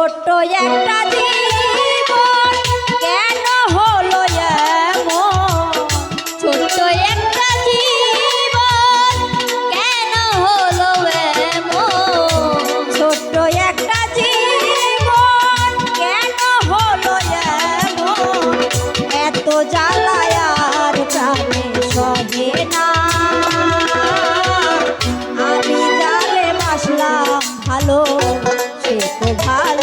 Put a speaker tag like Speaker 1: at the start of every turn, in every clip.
Speaker 1: ছোট্ট একটা জীবন, কেন হলো এমন? একটা জীবন, কেন হলো এমন? ছোট্ট একটা জীবন, কেন হলো এত জ্বালায় আর না। আমি যারে ভালো, সে তো ভালো।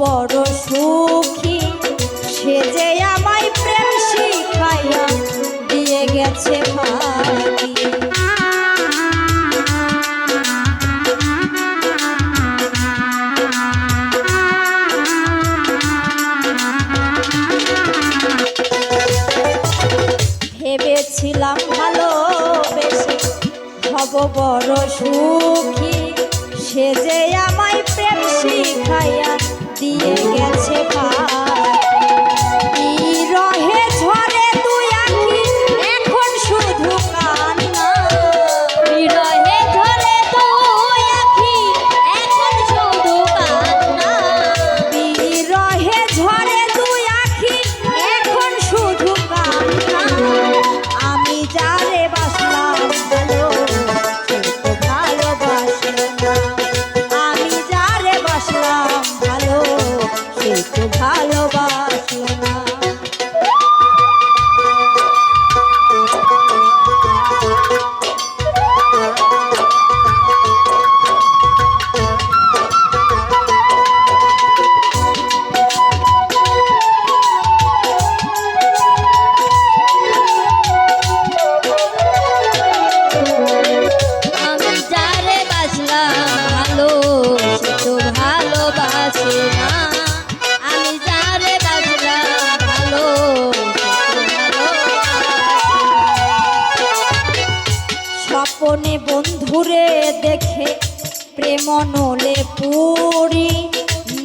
Speaker 1: বড় সুখী। সে যে আমায় প্রেম শিখাইয়া দিয়ে গেছে ভাই ভেবেছিলাম ভালোবেসে হব বড় সুখী। সে যে আমার প্রেম নলে পুরি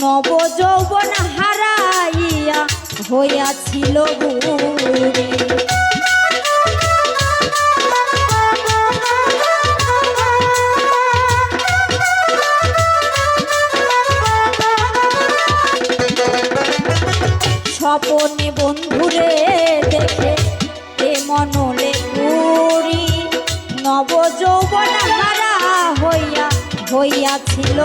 Speaker 1: নব যৌবন হারাইয়া হইয়াছিল বুড়ি। স্বপনে বন্ধু হইয়াছিল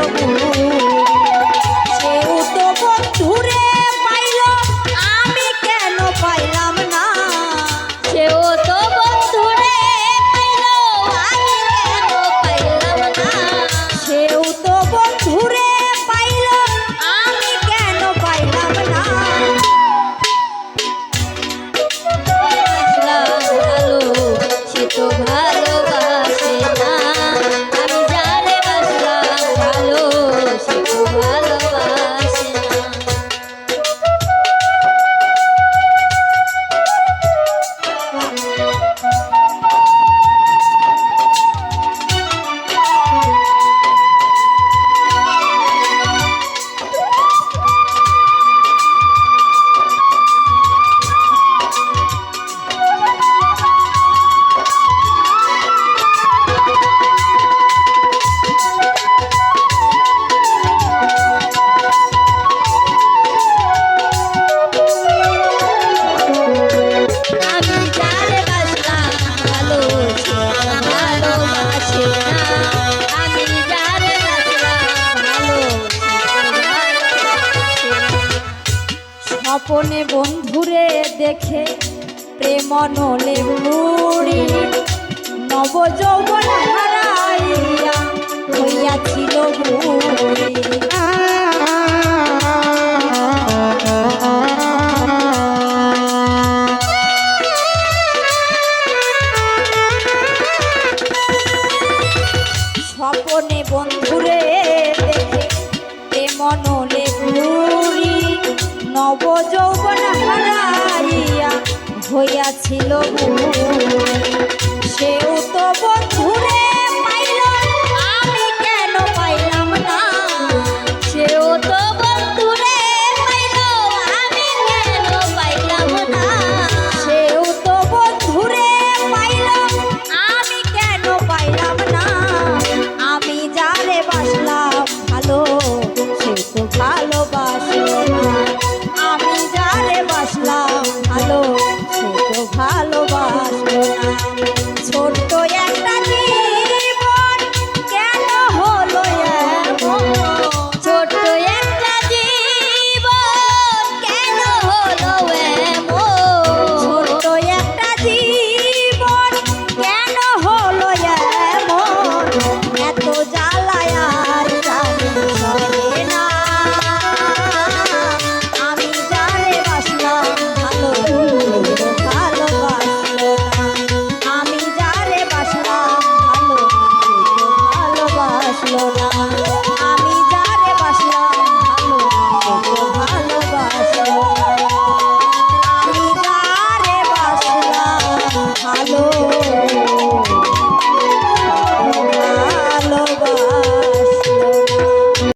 Speaker 1: আপনে বন্ধুরে দেখে প্রেম নলে মুড়ি। নব যৌবন হারাইয়া হইয়াছিল বুড়ি হইয়াছিল মন।